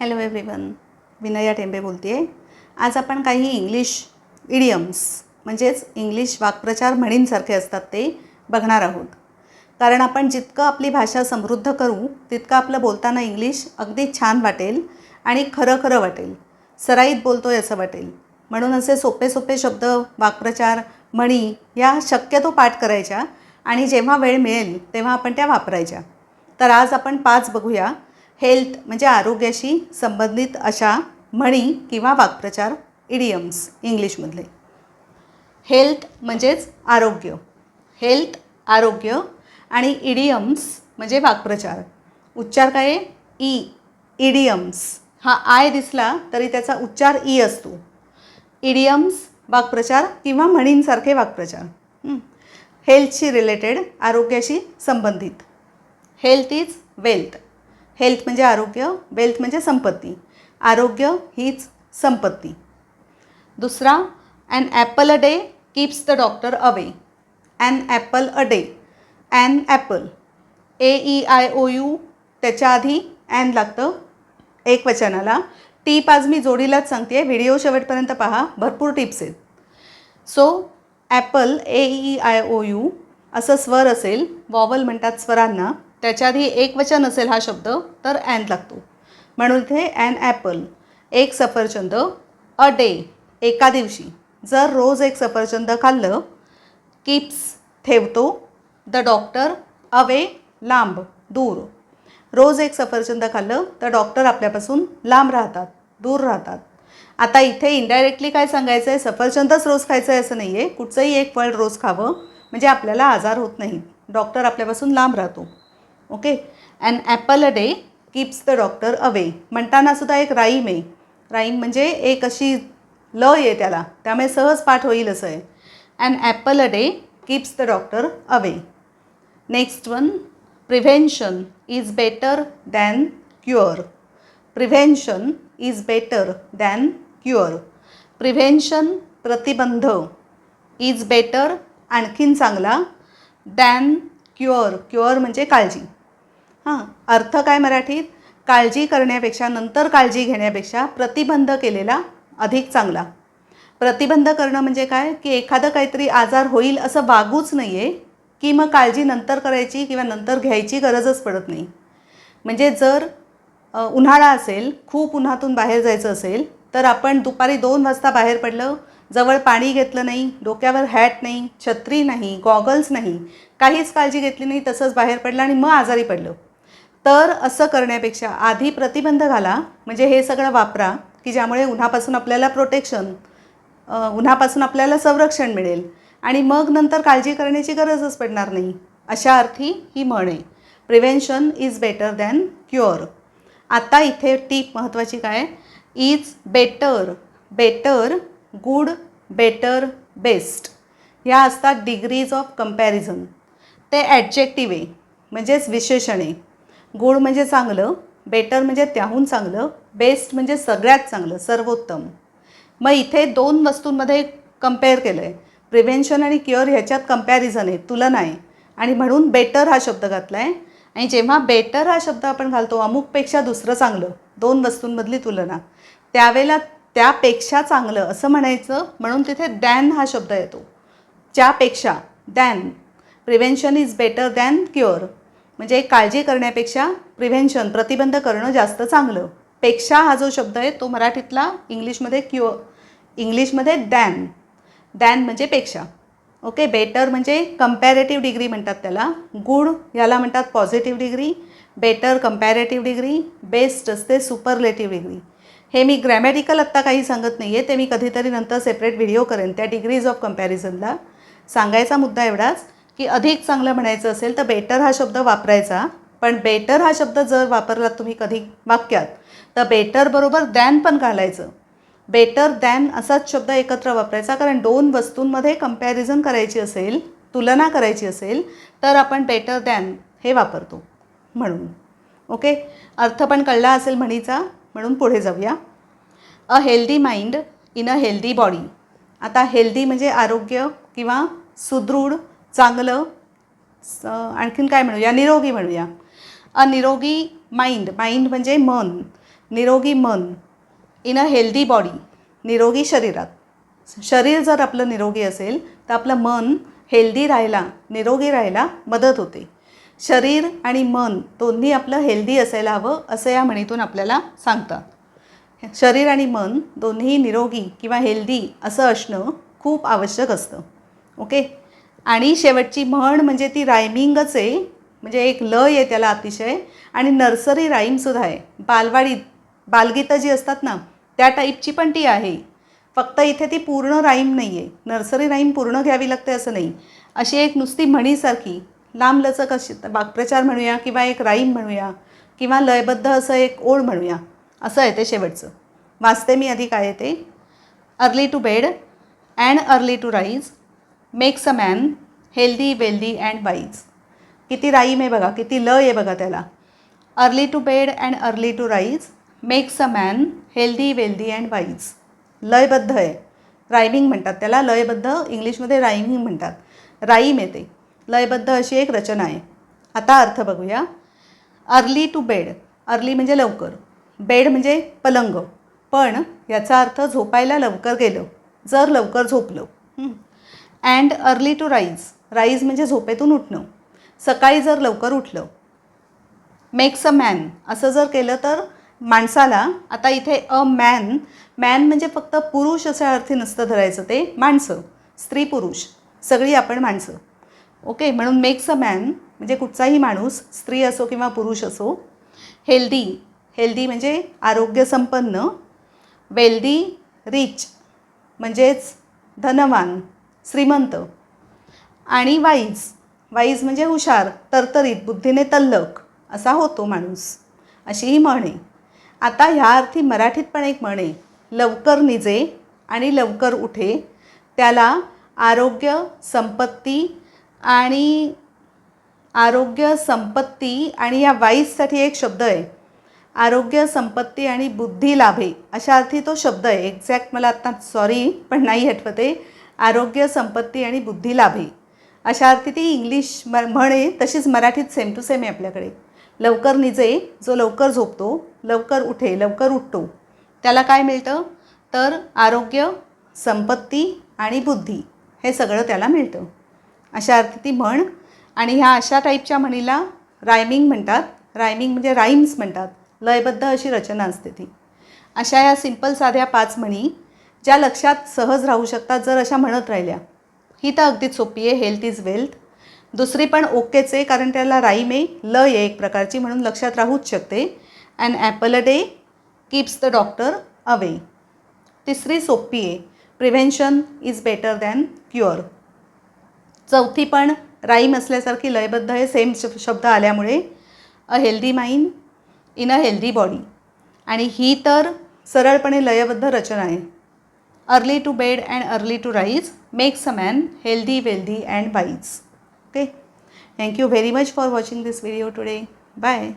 Hello everyone Vinaya Tembe बोलते आहे आज आपण काही इंग्लिश इडियम्स म्हणजेच इंग्लिश वाक्प्रचार म्हणींसारखे असतात ते बघणार आहोत. कारण आपण जितकं आपली भाषा समृद्ध करू तितकं आपलं बोलताना इंग्लिश अगदी छान वाटेल आणि खरं खरं वाटेल. सराईत बोलतो आहे असं वाटेल. म्हणून असे सोपे सोपे शब्द वाक्प्रचार म्हणी या शक्यतो पाठ करायच्या आणि जेव्हा वेळ मिळेल तेव्हा आपण त्या वापरायच्या. तर आज आपण पाच बघूया. हेल्थ म्हणजे आरोग्याशी संबंधित अशा म्हणी किंवा वाक्प्रचार इडियम्स इंग्लिशमधले. हेल्थ म्हणजेच आरोग्य. हेल्थ आरोग्य आणि इडियम्स म्हणजे वाक्प्रचार. उच्चार काय आहे? ई. इडियम्स. हा आय दिसला तरी त्याचा उच्चार ई असतो. इडियम्स वाक्प्रचार किंवा म्हणींसारखे वाक्प्रचार. हेल्थशी रिलेटेड आरोग्याशी संबंधित. Health is wealth. हेल्थ म्हणजे आरोग्य वेल्थ म्हणजे संपत्ती. आरोग्य हीच संपत्ती. दुसरा an apple a day keeps the doctor away an apple a day an apple A E I O U त्याच्या आधी ॲन लागतं एक वचनाला. टीप आज मी जोडीलाच सांगते व्हिडिओ शेवटपर्यंत पहा. भरपूर टिप्स आहेत. So apple A E I O U असं स्वर असेल. वॉवल म्हणतात स्वरांना. त्याच्या आधी एक वचन असेल हा शब्द तर ॲन लागतो. म्हणून इथे ॲन ॲपल एक सफरचंद अ डे एका दिवशी. जर रोज एक सफरचंद खाल्लं किप्स ठेवतो द डॉक्टर अवे लांब दूर. रोज एक सफरचंद खाल्लं तर डॉक्टर आपल्यापासून लांब राहतात दूर राहतात. आता इथे इनडायरेक्टली काय सांगायचं आहे सफरचंदच रोज खायचं आहे असं नाही आहे कुठचंही एक फळ रोज खावं म्हणजे आपल्याला आजार होत नाही डॉक्टर आपल्यापासून लांब राहतो. Okay an apple a day keeps the doctor away म्हणताना सुद्धा एक राईम आहे. राईम म्हणजे एक अशी ल आहे त्याला. त्यामुळे सहज पाठ होईल असं आहे. And apple a day keeps the doctor away next one prevention is better than cure prevention is better than cure prevention प्रतिबंध इज बेटर आणखीन चांगला दॅन क्युअर क्युअर म्हणजे काळजी. हां अर्थ काय मराठीत? काळजी करण्यापेक्षा नंतर काळजी घेण्यापेक्षा प्रतिबंध केलेला अधिक चांगला. प्रतिबंध करणं म्हणजे काय? की एखादं काहीतरी आजार होईल असं वागूच नाही आहे की मग काळजी नंतर करायची किंवा नंतर घ्यायची गरजच पडत नाही. म्हणजे जर उन्हाळा असेल खूप उन्हातून बाहेर जायचं असेल तर आपण दुपारी दोन वाजता बाहेर पडलं जवळ पाणी घेतलं नाही डोक्यावर हॅट नाही छत्री नाही गॉगल्स नाही काहीच काळजी घेतली नाही तसंच बाहेर पडलं आणि मग आजारी पडलं. तर असं करण्यापेक्षा आधी प्रतिबंध घाला म्हणजे हे सगळं वापरा की ज्यामुळे उन्हापासून आपल्याला प्रोटेक्शन उन्हापासून आपल्याला संरक्षण मिळेल. आणि मग नंतर काळजी करण्याची गरजच पडणार नाही. अशा अर्थी ही म्हण आहे. Prevention is better than cure आता इथे टीप महत्त्वाची काय? Is better better good better best ह्या असतात डिग्रीज ऑफ कंपॅरिझन ते ॲडजेक्टिव्ह आहे म्हणजेच विशेषण आहे. गुड म्हणजे चांगलं बेटर म्हणजे त्याहून चांगलं बेस्ट म्हणजे सगळ्यात चांगलं सर्वोत्तम. मग इथे दोन वस्तूंमध्ये कंपेअर केलं आहे प्रिव्हेन्शन आणि क्युअर ह्याच्यात कंपॅरिझन आहे तुलना आहे आणि म्हणून बेटर हा शब्द घातला आहे आणि जेव्हा बेटर हा शब्द आपण घालतो अमुकपेक्षा दुसरं चांगलं दोन वस्तूंमधली तुलना त्यावेळेला त्यापेक्षा चांगलं असं म्हणायचं म्हणून तिथे दॅन हा शब्द येतो. ज्यापेक्षा than prevention is better than cure म्हणजे काळजी करण्यापेक्षा प्रिव्हेन्शन प्रतिबंध करणं जास्त चांगलं. पेक्षा हा जो शब्द आहे तो मराठीतला इंग्लिशमध्ये क्युअ इंग्लिशमध्ये दॅन दॅन म्हणजे पेक्षा. ओके बेटर म्हणजे कम्पॅरेटिव्ह डिग्री म्हणतात त्याला. गुड याला म्हणतात positive degree better comparative degree best असते सुपरलेटिव्ह डिग्री हे मी ग्रॅमॅटिकल आत्ता काही सांगत नाही आहे ते मी कधीतरी नंतर सेपरेट व्हिडिओ करेन त्या डिग्रीज ऑफ कम्पॅरिझनला सांगायचा मुद्दा एवढाच. की अधिक चांगलं म्हणायचं असेल तर बेटर हा शब्द वापरायचा. पण बेटर हा शब्द जर वापरलात तुम्ही कधी वाक्यात तर बेटर बरोबर दॅन पण घालायचं. बेटर दॅन असाच शब्द एकत्र वापरायचा. कारण दोन वस्तूंमध्ये कंपॅरिझन करायची असेल तुलना करायची असेल तर आपण बेटर दॅन हे वापरतो म्हणून. ओके अर्थ पण कळला असेल म्हणीचा म्हणून पुढे जाऊया. A healthy mind in a healthy body आता हेल्दी म्हणजे आरोग्य किंवा सुदृढ चांगलं स आणखीन काय म्हणूया? निरोगी म्हणूया. अ निरोगी माइंड माइंड म्हणजे मन. निरोगी मन. इन अ हेल्दी बॉडी निरोगी शरीरात. शरीर जर आपलं निरोगी असेल तर आपलं मन हेल्दी राहायला निरोगी राहायला मदत होते. शरीर आणि मन दोन्ही आपलं हेल्दी असायला हवं असं या म्हणीतून आपल्याला सांगतात. शरीर आणि मन दोन्ही निरोगी किंवा हेल्दी असं असणं खूप आवश्यक असतं. ओके आणि शेवटची म्हण म्हणजे ती रायमिंगच आहे. म्हणजे एक लय आहे त्याला अतिशय. आणि नर्सरी राईमसुद्धा आहे. बालवाडीत बालगीतं जी असतात ना त्या टाईपची पण ती आहे. फक्त इथे ती पूर्ण राईम नाही आहे नर्सरी राईम पूर्ण घ्यावी लागते असं नाही. अशी एक नुसती म्हणीसारखी लांबलचक अशी वाक्प्रचार म्हणूया किंवा एक राईम म्हणूया किंवा लयबद्ध असं एक ओळ म्हणूया. असं आहे ते शेवटचं. वाचते मी आधी काय आहे ते? Early to bed and early to rise makes a man healthy wealthy and wise किती राईम आहे बघा किती लय आहे बघा त्याला. Early to bed and early to rise makes a man healthy wealthy and wise लयबद्ध आहे. रायमिंग म्हणतात त्याला लयबद्ध इंग्लिशमध्ये रायमिंग म्हणतात. राईम येते लयबद्ध अशी एक रचना आहे. आता अर्थ बघूया. अर्ली टू बेड अर्ली म्हणजे लवकर. बेड म्हणजे पलंग. पण याचा अर्थ झोपायला लवकर गेलं. जर लवकर झोपलं. And early to rise. Rise म्हणजे झोपेतून उठणं. सकाळी जर लवकर उठलं मेक्स अ मॅन असं जर केलं तर माणसाला आता इथे अ मॅन मॅन म्हणजे फक्त पुरुष असं अर्थी नसतं धरायचं ते माणसं स्त्री पुरुष सगळी आपण माणसं. ओके म्हणून मेक्स अ मॅन म्हणजे कुठचाही माणूस स्त्री असो किंवा पुरुष असो हेल्दी हेल्दी म्हणजे आरोग्यसंपन्न वेल्दी रिच म्हणजेच धनवान. श्रीमंत. आणि वाईज वाईज म्हणजे हुशार तरतरीत बुद्धीने तल्लक असा होतो माणूस. अशी ही म्हण. आहे आता ह्या अर्थी मराठीत पण एक म्हणे आहे लवकर निजे आणि लवकर उठे त्याला आरोग्य संपत्ती आणि आरोग्य संपत्ती आणि या वाईजसाठी एक शब्द आहे. आरोग्य संपत्ती आणि बुद्धी लाभे अशा अर्थी तो शब्द आहे. एक्झॅक्ट मला आत्ता सॉरी पण नाही आठवते. आरोग्य संपत्ती आणि बुद्धी लाभे. अशा अर्थी ती इंग्लिश म म्हणे तशीच मराठीत सेम टू सेम आहे आपल्याकडे. लवकर निजे जो लवकर झोपतो लवकर उठे लवकर उठतो. त्याला काय मिळतं? तर आरोग्य संपत्ती आणि बुद्धी हे सगळं त्याला मिळतं. अशा अर्थी ती म्हण आणि ह्या अशा टाईपच्या म्हणीला रायमिंग म्हणतात. रायमिंग म्हणजे राईम्स म्हणतात. लयबद्ध अशी रचना असते ती. अशा या सिंपल साध्या पाच म्हणी ज्या लक्षात सहज राहू शकतात जर अशा म्हणत राहिल्या ही तर अगदीच सोपी आहे हेल्थ इज वेल्थ दुसरी पण ओकेच आहे कारण त्याला राईम आहे लय आहे एक प्रकारची म्हणून लक्षात राहूच शकते. And apple a day keeps the doctor away तिसरी सोपी आहे prevention is better than cure चौथी पण राईम असल्यासारखी लयबद्ध आहे सेम श शब्द आल्यामुळे a healthy mind in a healthy body आणि ही तर सरळपणे लयबद्ध रचना आहे. early to bed and early to rise makes a man healthy wealthy and wise. Okay? Thank you very much for watching this video today. Bye.